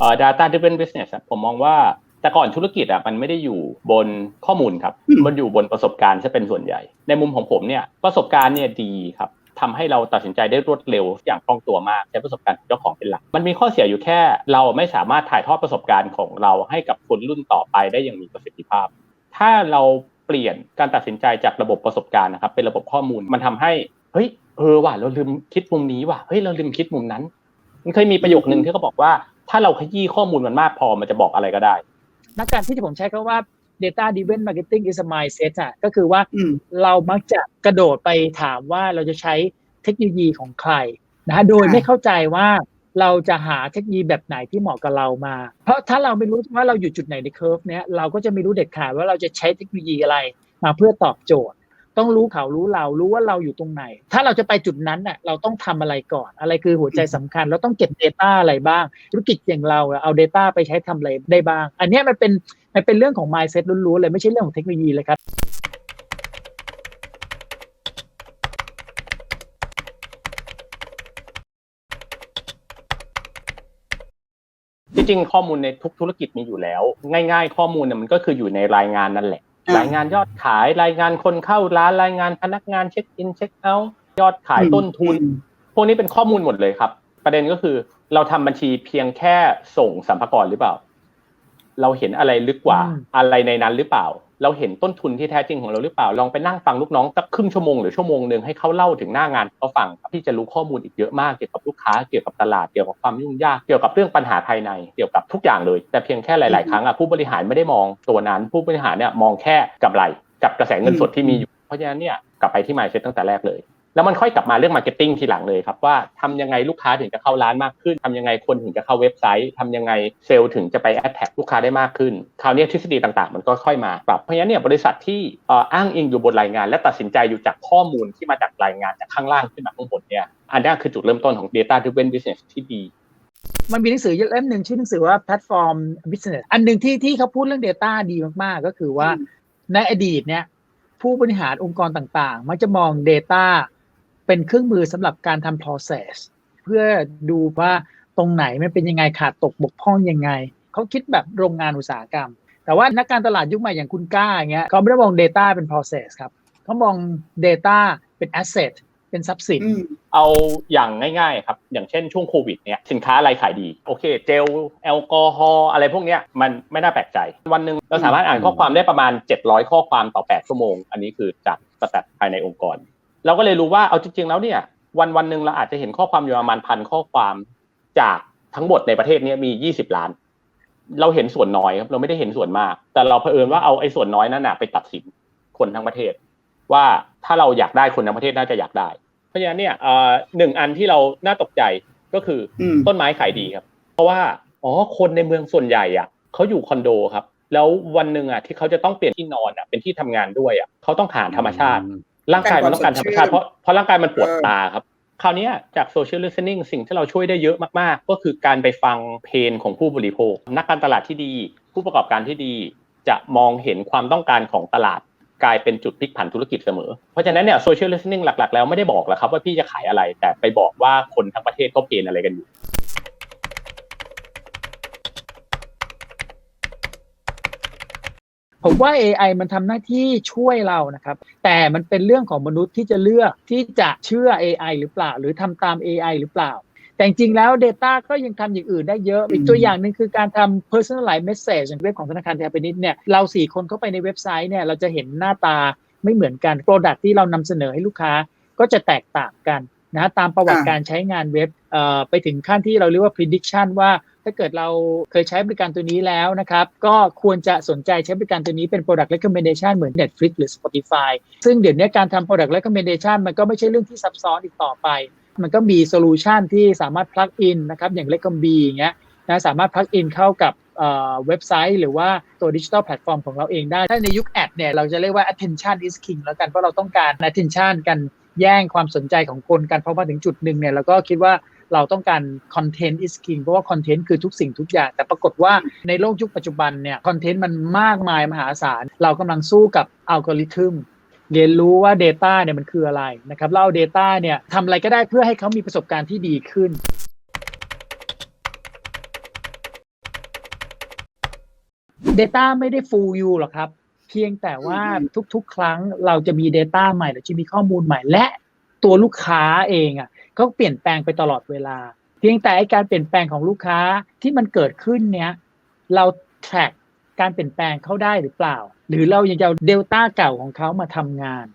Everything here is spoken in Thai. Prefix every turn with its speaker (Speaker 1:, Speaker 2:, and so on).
Speaker 1: เอ่อ data driven business อะผมมองว่าแต่ก่อนธุรกิจอะมันไม่ได้อยู่บนข้อมูลครับ
Speaker 2: อืม
Speaker 1: มันอยู่บนประสบการณ์จะเป็นส่วนใหญ่ ในมุมของผมเนี่ยประสบการณ์เนี่ยดีครับทำให้เราตัดสินใจได้รวดเร็วอย่างคล่องตัวมากใช้ประสบการณ์ของเจ้าของเป็นหลัก มันมีข้อเสียอยู่แค่เราไม่สามารถถ่ายทอดประสบการณ์ของเราให้กับคนรุ่นต่อไปได้อย่างมีประสิทธิภาพ ถ้าเราเปลี่ยนการตัดสินใจจากระบบประสบการณ์นะครับเป็นระบบข้อมูลมันทำให้เฮ้ยเออว่ะเราลืมคิดมุมนี้ว่ะเฮ้ยเราลืมคิดมุมนั้น มันเคยมีประโยคนึงที่เขาบอกว่า ถ้าเราขยี้ข้อมูลมันมากพอมันจะบอกอะไรก็ได้
Speaker 3: นักการที่ผมใช้คำว่า data driven marketing is a mindset อะก็คือว่า
Speaker 2: อืม
Speaker 3: เรามักจะกระโดดไปถามว่าเราจะใช้เทคโนโลยีของใครนะฮะโดย
Speaker 2: ค่ะ
Speaker 3: ไม่เข้าใจว่าเราจะหาเทคโนโลยีแบบไหนที่เหมาะกับเรามา เพราะถ้าเราไม่รู้ว่าเราอยู่จุดไหนในเคอร์ฟเนี้ยเราก็จะไม่รู้เด็ดขาดว่าเราจะใช้เทคโนโลยีอะไรมาเพื่อตอบโจทย์ ต้องรู้เขารู้เรารู้ว่าเราอยู่ตรงไหน ถ้าเราจะไปจุดนั้นน่ะเราต้องทำอะไรก่อน อะไรคือหัวใจสำคัญ เราต้องเก็บ Data อะไรบ้าง ธุรกิจอย่างเราเอา Data ไปใช้ทำอะไรได้บ้าง อันนี้มันเป็นมันเป็นเรื่องของ mindset ล้วนๆเลยไม่ใช่เรื่องของเทคโนโลยีเลยครับ
Speaker 1: จริงๆข้อมูลในทุกธุรกิจมีอยู่แล้ว ง่าย ๆ ข้อมูลเนี่ยมันก็คืออยู่ในรายงานนั่นแหละ
Speaker 2: ร
Speaker 1: รายงานยอดขายรายงานคนเข้าร้านรายงานพนักงานเช็คอินเช็คเอาท์ยอดขายต้นทุน
Speaker 2: อืม
Speaker 1: พวกนี้เป็นข้อมูลหมดเลยครับ ประเด็นก็คือเราทำบัญชีเพียงแค่ส่งสัมภาระหรือเปล่า เราเห็นอะไรลึกกว่า
Speaker 3: อืม
Speaker 1: อะไรในนั้นหรือเปล่า เราเห็นต้นทุนที่แท้จริงของเราหรือเปล่า ลองไปนั่งฟังลูกน้องสักครึ่งชั่วโมงหรือชั่วโมงหนึ่งให้เขาเล่าถึงหน้างานให้เขาฟังครับที่จะรู้ข้อมูลอีกเยอะมากเกี่ยวกับลูกค้าเกี่ยวกับตลาดเกี่ยวกับความยุ่งยากเกี่ยวกับเรื่องปัญหาภายในเกี่ยวกับทุกอย่างเลย แต่เพียงแค่หลาย ๆ ครั้งอะผู้บริหารไม่ได้มองตัวนั้นผู้บริหารเนี่ยมองแค่กำไรกับกระแสเงินสดที่มีอยู่ เพราะฉะนั้นเนี่ยกลับไปที่ mindset ตั้งแต่แรกเลย แล้วมันค่อยกลับมาเรื่องมาร์เก็ตติ้งทีหลังเลยครับว่าทำยังไงลูกค้าถึงจะเข้าร้านมากขึ้นทำยังไงคนถึงจะเข้าเว็บไซต์ทำยังไงเซลล์ถึงจะไปแอดแท็กลูกค้าได้มากขึ้น คราวนี้ทฤษฎีต่างๆ มันก็ค่อยมาปรับเพราะฉะนั้นเนี่ยบริษัทที่เอ่ออ้างอิงอยู่บนรายงาน และตัดสินใจอยู่จากข้อมูลที่มาจากรายงานจากข้างล่างขึ้นมาข้างบนเนี่ยอันนี้คือจุดเริ่มต้นของ data driven business ที่ดี
Speaker 3: มันมีหนังสือเล่มหนึ่งชื่อหนังสือว่า platform business อันหนึ่งที่ที่เขาพูดเรื่อง Data ดีมากๆ ก็คือว่า
Speaker 2: อืม
Speaker 3: ในอดีตเนี่ยผู้บริหารองค์กรต่างๆ มักจะมอง Data เป็นเครื่องมือสำหรับการทำ process เพื่อดูว่าตรงไหนมันเป็นยังไงขาดตกบกพร่องยังไง เขาคิดแบบโรงงานอุตสาหกรรม แต่ว่านักการตลาดยุคใหม่อย่างคุณก้าอย่างเงี้ยเขาไม่ได้มอง Data เป็น process ครับเขามอง Data เป็น asset เป็นทรัพย์สิน
Speaker 1: เอาอย่างง่ายๆครับ อย่างเช่นช่วงโควิดเนี่ยสินค้าอะไรขายดี โอเค เจลแอลกอฮอล์อะไรพวกเนี้ยมันไม่น่าแปลกใจ วันหนึ่งเราสามารถอ่านข้อความได้ประมาณ 700 ข้อความต่อ 8 ชั่วโมง อันนี้คือจากสแตทภายในองค์กร เราก็เลยรู้ว่าเอาจริงๆแล้วเนี่ย วันวันๆหนึ่งเราอาจจะเห็นข้อความอยู่ประมาณพันข้อความจากทั้งหมดในประเทศเนี้มี20ล้าน เราเห็นส่วนน้อยครับเราไม่ได้เห็นส่วนมาก แต่เราเผอิญว่าเอาไอ้ส่วนน้อยนั้นน่ะไปตัดสินคนทั้งประเทศ ว่าถ้าเราอยากได้คนทั้งประเทศน่าจะอยากได้ เพราะฉะนั้นเนี่ยเอ่อหนึ่งอันที่เราน่าตกใจก็คืออ
Speaker 2: ม
Speaker 1: ต้นไม้ขายดีครับ เพราะว่าอ๋อคนในเมืองส่วนใหญ่อะเขาอยู่คอนโดครับ แล้ววันหนึ่งอะที่เขาจะต้องเปลี่ยนที่นอนอะเป็นที่ทำงานด้วยอะเขาต้องหาธรรมชาติ ร่างกายมันต้องการธรรมชาติเพราะเพราะร่างกายมันปวดตาครับ คราวเนี้ยจาก social listening สิ่งที่เราช่วยได้เยอะมากๆ ก็คือการไปฟังเพนของผู้บริโภค นักการตลาดที่ดี ผู้ประกอบการที่ดี จะมองเห็นความต้องการของตลาดกลายเป็นจุดพลิกผันธุรกิจเสมอ เพราะฉะนั้นเนี่ย social listening หลัก ๆ แล้วไม่ได้บอกหรอกครับว่าพี่จะขายอะไร แต่ไปบอกว่าคนทั้งประเทศเขาเพนอะไรกันอยู่
Speaker 3: ผมว่า AI มันทำหน้าที่ช่วยเรานะครับ แต่มันเป็นเรื่องของมนุษย์ที่จะเลือกที่จะเชื่อ AI หรือเปล่า หรือทำตาม AI หรือเปล่า แต่จริงๆแล้ว Data ก็ยังทำอย่างอื่นได้เยอะ อีกตัวอย่างหนึ่งคือการทำ personalized message อย่างเว็บของธนาคารไทยพาณิชย์เนี่ยเราสี่คนเข้าไปในเว็บไซต์เนี่ยเราจะเห็นหน้าตาไม่เหมือนกัน Product ที่เรานำเสนอให้ลูกค้าก็จะแตกต่างกันนะตามประวัติ
Speaker 2: อ่า
Speaker 3: การใช้งานเว็บเอ่อไปถึงขั้นที่เราเรียกว่า prediction ว่า ถ้าเกิดเราเคยใช้บริการตัวนี้แล้วนะครับ ก็ควรจะสนใจใช้บริการตัวนี้เป็น product recommendation เหมือน Netflix หรือ Spotify ซึ่งเดี๋ยวนี้การทำ product recommendation มันก็ไม่ใช่เรื่องที่ซับซ้อนอีกต่อไป มันก็มีโซลูชันที่สามารถ plug in นะครับอย่าง r e c o m b อย่างเงี้ยนะสามารถ plug in เข้ากับเว็บไซต์ หรือว่าตัวดิจิ t a ลแพลตฟอร์มของเราเองได้ ถ้าในยุคแอดเนี่ยเราจะเรียกว่า attention is king แล้วกัน เพราะเราต้องการ attention กันแย่งความสนใจของคนกันเพราะว่าถึงจุดหนึ่งเนี่ยเราก็คิดว่า เราต้องการ content is king เพราะว่า content คือทุกสิ่งทุกอย่าง แต่ปรากฏว่าในโลกยุคปัจจุบันเนี่ย content มันมากมายมหาศาล เรากำลังสู้กับอัลกอริทึมเรียนรู้ว่า Data เนี่ยมันคืออะไรนะครับแล้วเอา Data เนี่ยทำอะไรก็ได้เพื่อให้เขามีประสบการณ์ที่ดีขึ้น Data ไม่ได้ full you หรอกครับ เพียงแต่ว่าทุกๆ ครั้งเราจะมี Data ใหม่เราจะมีข้อมูลใหม่ และ ตัวลูกค้าเองอะเขาเปลี่ยนแปลงไปตลอดเวลา เพียงแต่ไอการเปลี่ยนแปลงของลูกค้าที่มันเกิดขึ้นเนี้ยเราแทร็กการเปลี่ยนแปลงเขาได้หรือเปล่า หรือเรายังจะเอาเดลต้าเก่าของเขามาทำงาน